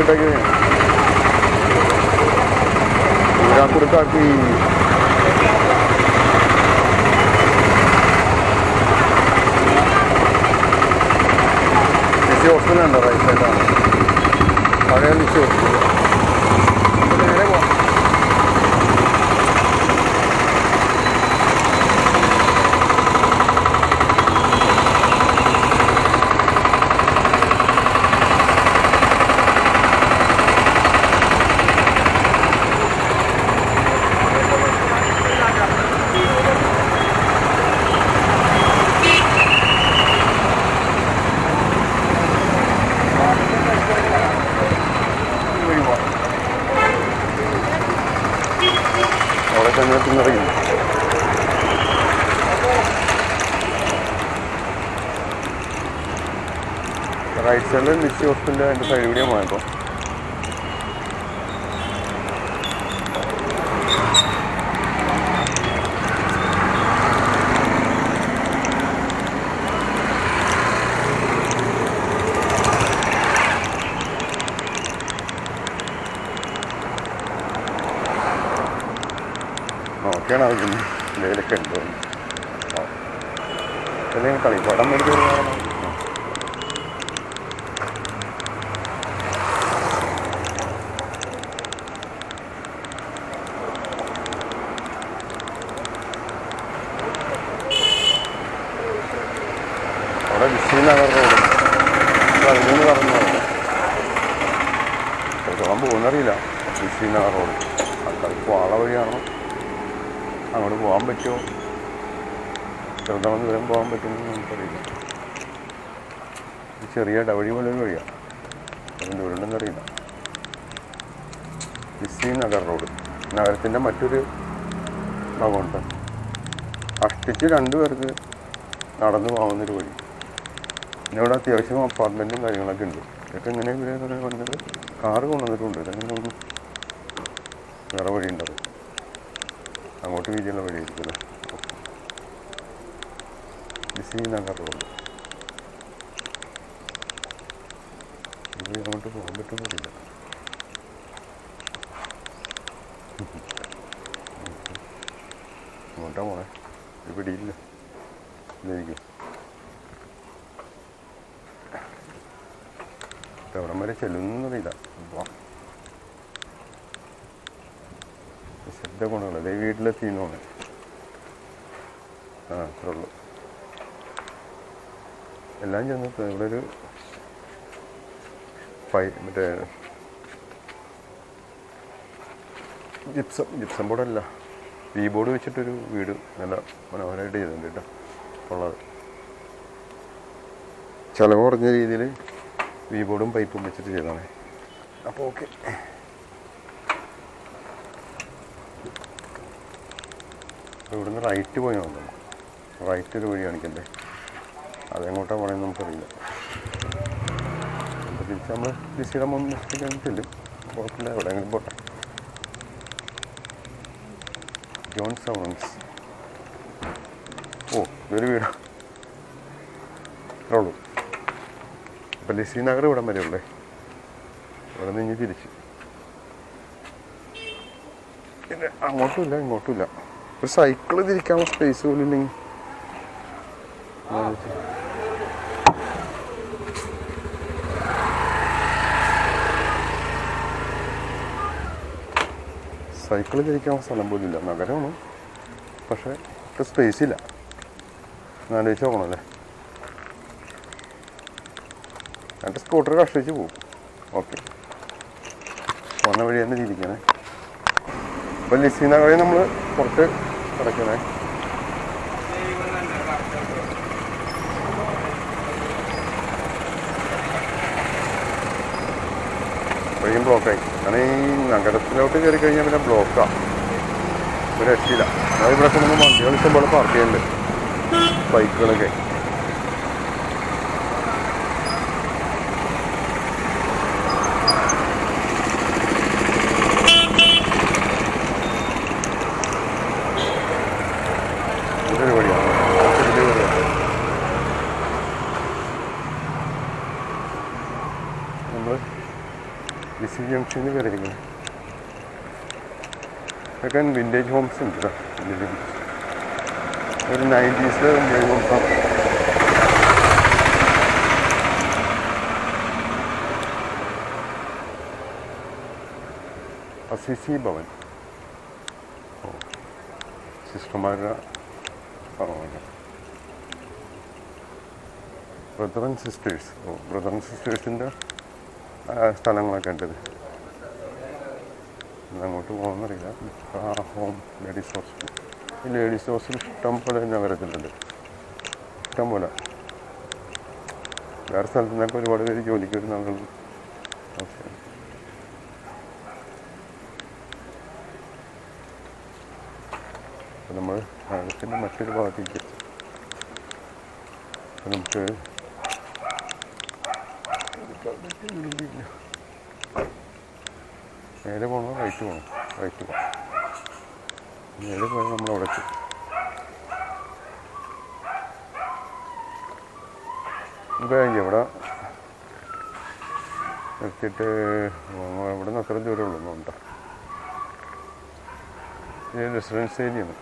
पे लगे हैं। ठाकुर का की അവിടെ ചെന്നിട്ട് നിറയും റൈറ്റ് സൈഡിൽ മിസ്സി ഹോസ്പിറ്റലിന്റെ അതിന്റെ സൈഡ് കൂടിയാണ് പോയപ്പോൾ നോക്കിയാണ് അതിന് എന്തെങ്കിലുമൊക്കെ ഉണ്ടോ. ആ. കളിപ്പാടം മേടിച്ചു കൊടുക്കാനാണോ? ആ. അവിടെ വിഷയം നഗർ റോഡ് അതിന് പറഞ്ഞു എത്രത്തോളം പോകുന്നറിയില്ല വിഷയം നഗർ റോഡ് ആൾക്കാർക്ക് പോകാനുള്ള വഴിയാണോ അങ്ങോട്ട് പോകാൻ പറ്റുമോ? എത്രത്തോളം ദൂരം പോകാൻ പറ്റുമെന്ന് നമുക്കറിയില്ല. ചെറിയ ഡവഴി പോലെ ഒരു വഴിയാണ് അതിന് ദൂരമുണ്ടെന്ന് അറിയില്ല. VC Nagar road. നഗരത്തിന്റെ മറ്റൊരു ഭാഗമുണ്ട്. അഷ്ടിച്ച് രണ്ടു പേർക്ക് നടന്നു പോകുന്നൊരു വഴി. പിന്നെ ഇവിടെ അത്യാവശ്യം അപ്പാർട്ട്മെന്റും കാര്യങ്ങളൊക്കെ ഉണ്ട്. ഇതൊക്കെ ഇങ്ങനെ ഇവിടെ വന്നത് കാറ് കൊണ്ടുവന്നിട്ടുണ്ട്. ഇതെങ്ങനെ ഒന്നും വേറെ വഴിയുണ്ടാവും അങ്ങോട്ട് വീതിയുള്ള വഴിയായിരിക്കും ബിസി നഗർ റോഡ്. ഇത് അങ്ങോട്ട് പോകാൻ പറ്റുന്നില്ല അങ്ങോട്ടാ പോണേ. ഒരു പിടിയില്ല. ഇതായിരിക്കും എവിടം വരെ ചെല്ലുന്നറിയില്ല പോവാം കൊണ്ടുള്ളത് വീട്ടിലെത്തിയെന്നാണ് ആ അത്രേ ഉള്ളൂ. എല്ലാം ചെന്നിട്ട് ഇവിടെ ഒരു പൈ മറ്റേ ജിപ്സം ജിപ്സം ബോർഡല്ല. വി ബോർഡ് വെച്ചിട്ടൊരു വീട് നല്ല മനോഹരമായിട്ട് ചെയ്തിട്ടുണ്ട് കേട്ടോ ഉള്ളത്. ചിലവ് കുറഞ്ഞ രീതിയിൽ വി ബോർഡും പൈപ്പും വെച്ചിട്ട് ചെയ്തതാണ്. അപ്പോൾ ഓക്കെ അപ്പോൾ ഇവിടുന്ന് റൈറ്റ് പോയി നോക്കാം. റൈറ്റ് ഒരു വഴി കാണിക്കണ്ടേ അതെങ്ങോട്ടാണ് പറയുന്നത് നമുക്കറിയില്ല. അപ്പോൾ തിരിച്ച് നമ്മൾ ബിസിയുടെ മുന്നിട്ട് ചെല്ലും. കുഴപ്പമില്ല എവിടെയെങ്കിലും പോട്ടെ. ജോൺ സൗൺസ് ഓ ഇതൊരു വീടാ. ഉള്ളൂ. അപ്പം ലിസി നഗർ ഇവിടം വരെ ഉള്ളേ. ഇവിടെ നിന്ന് ഇനി തിരിച്ച്. പിന്നെ അങ്ങോട്ടും ഇല്ല ഇങ്ങോട്ടും ഇല്ല. ഒരു സൈക്കിൾ തിരിക്കാൻ സ്പേസ് പോലും ആലോചിച്ച്. സൈക്കിൾ തിരിക്കാൻ സ്ഥലം പോലും ഇല്ല. നഗരമാണ്. പക്ഷേ ഇപ്പം സ്പേസ് ഇല്ല. ആലോചിച്ച് നോക്കണമല്ലേ എന്റെ സ്കൂട്ടർ കഷ്ടിച്ച് പോകും ഓക്കെ വന്ന വഴി തന്നെ ജീവിക്കണേ. അപ്പം ലിസി നഗറിൽ നമ്മൾ കുറച്ച് കിടക്കണേ. വഴിയും ബ്ലോക്കായി കാരണം ഈ നഗരത്തിലോട്ട് കയറി കഴിഞ്ഞാൽ പിന്നെ ബ്ലോക്കാണ് ഒരു രക്ഷയില്ല. അതായത് ഇവിടെ കൊണ്ടൊന്നും വണ്ടികൾ ഇഷ്ടംപോലെ പാർക്ക് ചെയ്യുന്നുണ്ട് ബൈക്കുകളൊക്കെ ഇതൊരു വഴിയാണ് ഇതിന്റെ വഴിയാണ് നമ്മൾ ലിസി ജംഗ്ഷനിൽ കയറിയിരിക്കുന്നത് ഇതൊക്കെ വിന്റേജ് ഹോംസ് ഉണ്ട് കേട്ടോ വിന്റേജ് ഹോംസ് ഒരു നയന്റീസിലെ വിന്റേജ് ഹോംസാണ് അസിസി ഭവൻ ഓ സിസ്റ്റർമാരുടെ ഭവനം ബ്രദർ ആൻഡ് സിസ്റ്റേഴ്സ് ഓ ബ്രദർ ആൻഡ് സിസ്റ്റേഴ്സിന്റെ സ്ഥലങ്ങളൊക്കെ ഉണ്ട് അങ്ങോട്ട് പോകുന്നറിയില്ല ഹോം ലേഡീസ് ഹോസ്റ്റൽ ഈ ലേഡീസ് ഹോസ്റ്റൽ ഇഷ്ടം പോലെ നഗരത്തിലുണ്ട് ഇഷ്ടം പോലെ. വേറെ സ്ഥലത്തു നിന്നൊക്കെ ഒരുപാട് പേര് ജോലിക്ക് വരുന്ന ആളുകൾ അപ്പോൾ നമ്മൾ നഗരത്തിന്റെ മറ്റൊരു ഭാഗത്തേക്ക്. നമുക്ക് നേരെ പോകണോ റൈറ്റ് പോകണം റൈറ്റ് പോകണം നേരെ പോയാൽ നമ്മൾ ഇത് കഴിഞ്ഞ് ഇവിടെ നിർത്തിയിട്ട് ഇവിടെ നിന്ന് അത്ര ദൂരം ഉള്ളൂ ഉണ്ട്? ഇത് റെസിഡൻസ് ഏരിയയാണ്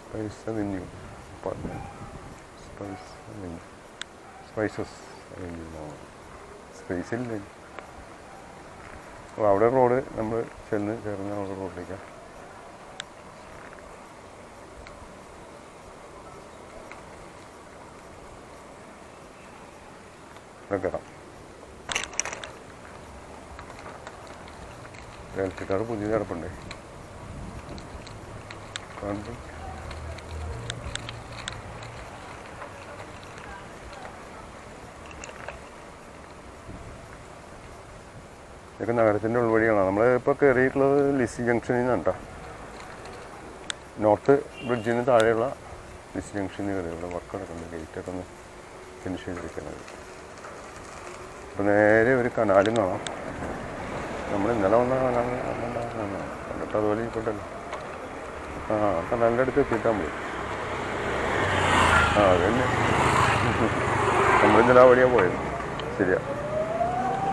spice avenue spice avenue spices space ഇല്ല? അപ്പോൾ അവിടെ റോഡ് നമ്മൾ ചെന്ന് ചേർന്ന് അവിടെ റോഡിലേക്കാണ് കയറാം ഇലക്ട്രിക്കാർ പുതിയ കിടപ്പുണ്ട്. കാണുമ്പോൾ ഇതൊക്കെ നഗരത്തിന്റെ ഉൾവഴിയാണ് നമ്മൾ ഇപ്പോൾ കയറിയിട്ടുള്ളത് ലിസി ജംഗ്ഷനിൽ നിന്നാണ് കേട്ടോ നോർത്ത് ബ്രിഡ്ജിന് താഴെയുള്ള ലിസി ജംഗ്ഷനിൽ കയറി ഇവിടെ വർക്ക് നടക്കുന്നത് ഗേറ്റൊക്കെ ഒന്ന് ഫിനിഷ് ചെയ്തിരിക്കുന്നത്. അപ്പോൾ നേരെ ഒരു കനാലും കാണാം നമ്മൾ ഇന്നലെ വന്ന കനാലും. കണ്ടിട്ട് അതുപോലെ ഇരിക്കട്ടല്ലോ ആ കനാലിന്റെ അടുത്ത് എത്തിയിട്ടാൽ മതി ആ അത് തന്നെ. നമ്മൾ ഇന്നലെ ആ വഴിയാണ് പോയത്. ശരിയാ.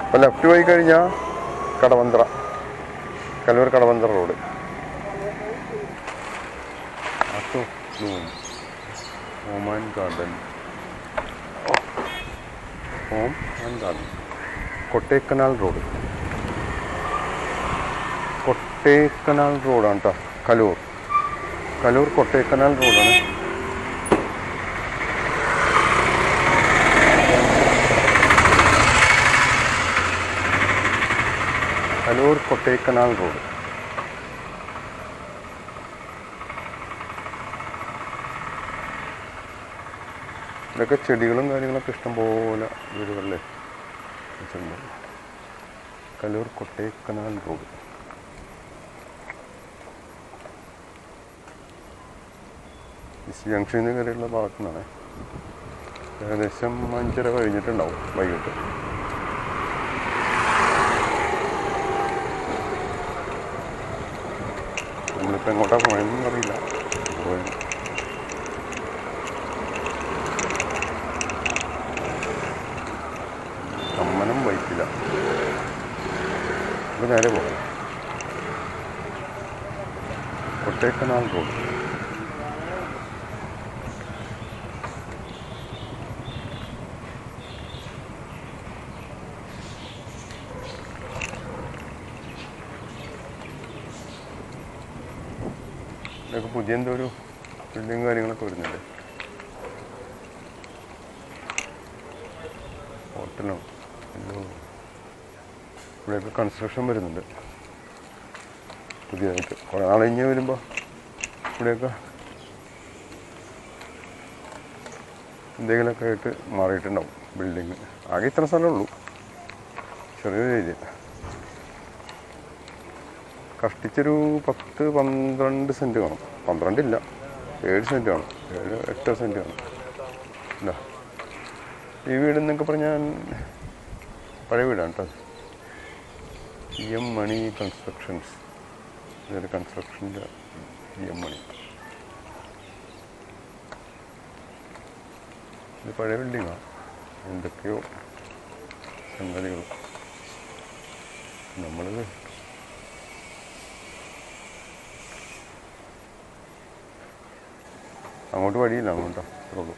അപ്പോൾ ലെഫ്റ്റ് പോയി കഴിഞ്ഞാൽ Kadavanthra Kaloor Kadavanthra road. Oman garden. And garden. Kottekanal road. Kottekanal റോഡാണ് കേട്ടോ കലൂർ. കലൂർ കൊട്ടേക്കനാൽ റോഡാണ്. കലൂർ കൊട്ടേക്കനാൽ റോഡ്. ഇതൊക്കെ ചെടികളും കാര്യങ്ങളൊക്കെ ഇഷ്ടംപോലെ വീടുകളിലെ കലൂർ കൊട്ടേക്കനാൽ റോഡ്. ജംഗ്ഷനിൽ നിന്ന് കയറിയുള്ള ഭാഗത്തു നിന്നാണ് ഏകദേശം അഞ്ചര കഴിഞ്ഞിട്ടുണ്ടാവും വൈകിട്ട്. നമ്മളിപ്പോൾ എങ്ങോട്ടാണ് പോയതെന്ന് അറിയില്ല കമ്മനം വൈക്കില്ല. അപ്പം നേരെ പോകാം കൊട്ടേക്കനാൽ റോഡ് ഇതൊക്കെ പുതിയ എന്തോ ഒരു ബിൽഡിങ് കാര്യങ്ങളൊക്കെ വരുന്നുണ്ട് ഹോട്ടലോ ഇവിടെയൊക്കെ കൺസ്ട്രക്ഷൻ വരുന്നുണ്ട്. പുതിയതായിട്ട്. കുറേ നാൾ കഴിഞ്ഞ് വരുമ്പോൾ ഇവിടെയൊക്കെ എന്തെങ്കിലുമൊക്കെ ആയിട്ട് മാറിയിട്ടുണ്ടാവും ബിൽഡിങ് ആകെ ഇത്ര സ്ഥലമേ ഉള്ളൂ. ചെറിയൊരു ഏരിയ കഷ്ടിച്ചൊരു പത്ത് പന്ത്രണ്ട് സെന്റ് കാണും. പന്ത്രണ്ടില്ല ഏഴ് സെന്റ് കാണും. ഏഴ് എട്ട് സെന്റ് കാണും. ഇല്ല ഈ വീട് എന്നൊക്കെ പറഞ്ഞാൽ പഴയ വീടാണ് കേട്ടോ ഇ എം മണി കൺസ്ട്രക്ഷൻസ് ഇതൊരു കൺസ്ട്രക്ഷന്റെ ഇ എം മണി ഇത് പഴയ ബിൽഡിങ്ങാണ് എന്തൊക്കെയോ സംഗതികൾ. നമ്മൾ അങ്ങോട്ട് വഴിയില്ല അങ്ങോട്ടോ. ഉള്ളൂ.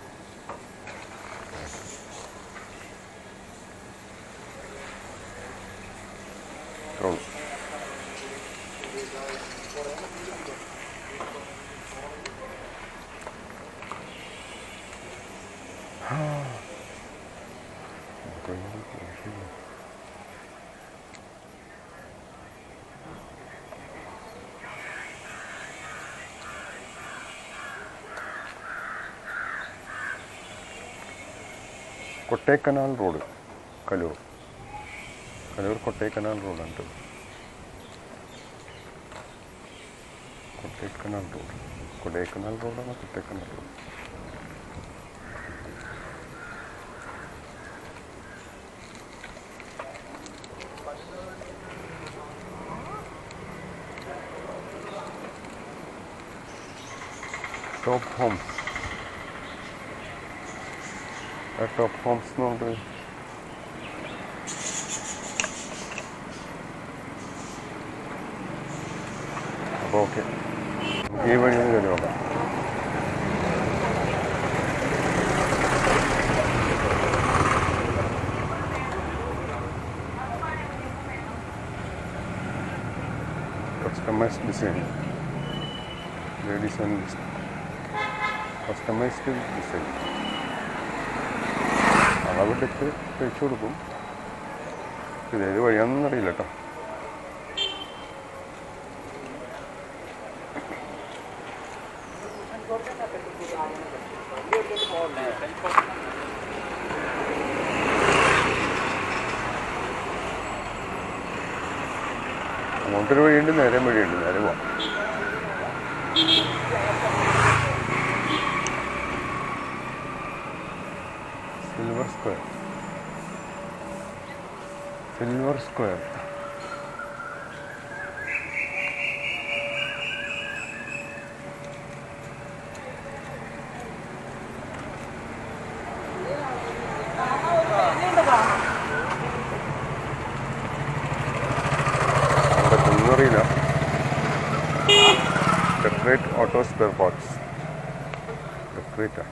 അത്രേ കൊട്ടേക്കനാൽ റോഡ് കലൂർ. കലൂർ കൊട്ടേക്കനാൽ റോഡാണ് കേട്ടോ കൊട്ടേക്കനാൽ റോഡ്. കൊടേക്കനാൽ റോഡാണ് Kottekanal road? Top homes top homes എന്ന് പറഞ്ഞിട്ട് അപ്പോൾ ഓക്കെ നമുക്ക് ഈ വഴി ഒന്ന് കയറി നോക്കാം customised design ladies and customised design അളവെടുത്ത് തയ്ച്ചു കൊടുക്കും. ഇത് ഏത് വഴിയാണെന്നൊന്നും അറിയില്ല കേട്ടോ അങ്ങോട്ടൊരു വഴിയുണ്ട് നേരെ വഴിയുണ്ട് നേരെ പോവാം. സിൽവർ സ്ക്വയർ അവിടെ കുന്നറിയില്ല decorate auto spare parts ഡെക്കറേറ്റാ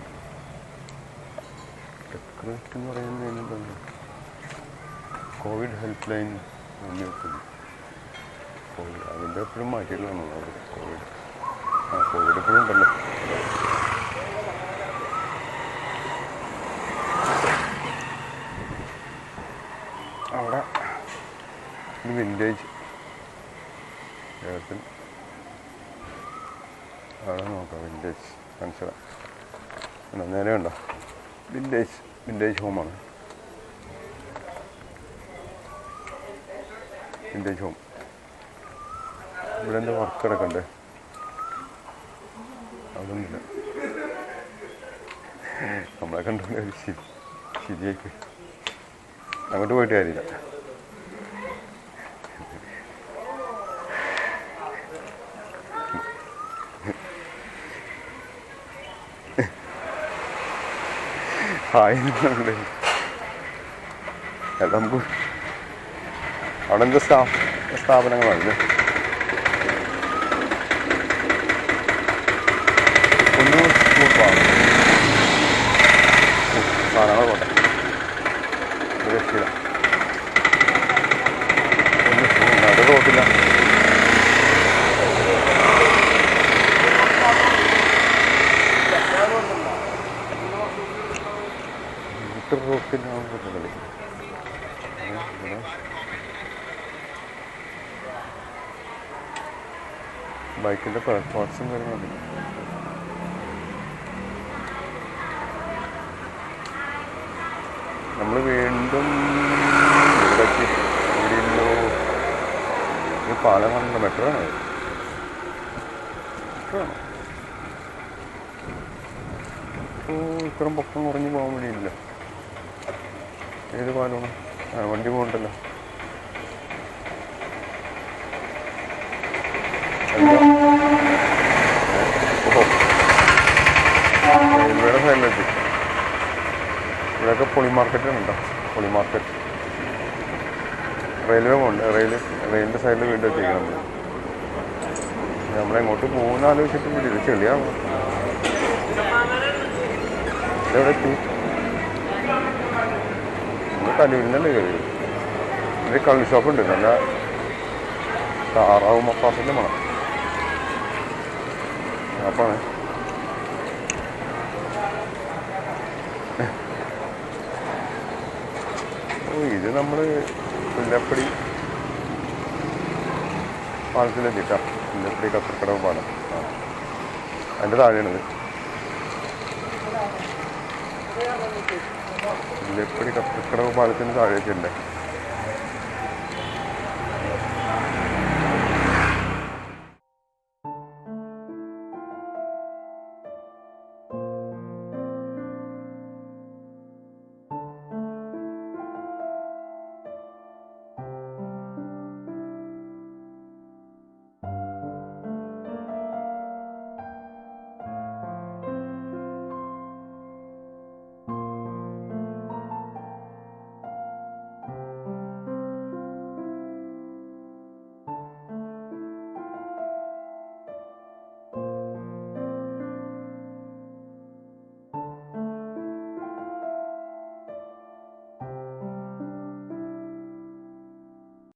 help line മുന്നേറ്റത് കോവിഡ് അതിന്റെ എപ്പോഴും മാറ്റിയിട്ടാണ് അവിടെ കോവിഡ് ആ കോവിഡ് എപ്പോഴും ഉണ്ടല്ലോ. അവിടെ ഒരു വില്ലേജ് കേരളത്തിൽ അവിടെ നോക്കാം വില്ലേജ് മനസ്സിലാക്കാം നേരെയുണ്ടോ വിന്റേജ് വിന്റേജ് ഹോമാണ് വിന്റേജ് ഹോം ഇവിടെ എന്റെ വർക്ക് കിടക്കണ്ടേ അതൊന്നുമില്ല. നമ്മളെ ഒരു ശരി ശരിയായി അങ്ങോട്ട് പോയിട്ട് കാര്യമില്ല. ഹായ് എല്ലാം നമുക്ക് അവിടെ എന്ത് സ്ഥാപ സ്ഥാപനങ്ങളാണ് ഇത് ഒന്ന് സ്കൂപ്പാണ് സാധനങ്ങൾ പോട്ടെ ഒരു രക്ഷയില്ല ഒന്ന് നടു റോട്ടില്ല ഇത്ര റോട്ടിലാവുമ്പോൾ കളിക്കും ഇവിടെ ബൈക്കിന്റെ പാർട്സും കാര്യങ്ങളൊക്കെ നമ്മൾ വീണ്ടും ഇവിടേക്ക് ഇവിടെയല്ലോ ഈ പാലം കാണുന്ന മെട്രോ മെട്രോ ഇത്രയും പൊക്കം കുറഞ്ഞ് പോകാൻ വേണ്ടിയില്ല ഏത് പാലമാണ്? വണ്ടി പോകണ്ടല്ലോ. ഇവിടെയൊക്കെ പൊളി മാർക്കറ്റ് ഉണ്ട്. പൊളി മാർക്കറ്റ് റെയിൽവേ ഉണ്ട് റെയിൽ റെയിലിന്റെ സൈഡിൽ വീണ്ടും എത്തിക്കണം നമ്മൾ നമ്മളെങ്ങോട്ട് പോകുന്ന ആലോചിച്ചിട്ട് വീട്ടിൽ ഇതെവിടെ എത്തി? നമ്മൾ കലൂരിന്നല്ലേ കയറി ഒരു കള്ളി ഷോപ്പ് ഉണ്ട്. നല്ല താറാവ് മപ്പാസിന്റെ മണം. അപ്പാണ് ഇത് നമ്മൾ പുല്ലപ്പടി പാലത്തിലെത്തിട്ടാ പുല്ലപ്പടി കത്തക്കടവ് പാലം. ആ. അതിന്റെ താഴെയാണിത്. പുല്ലപ്പടി കത്തക്കടവ് പാലത്തിന്റെ താഴെ എത്തിയിട്ടുണ്ട്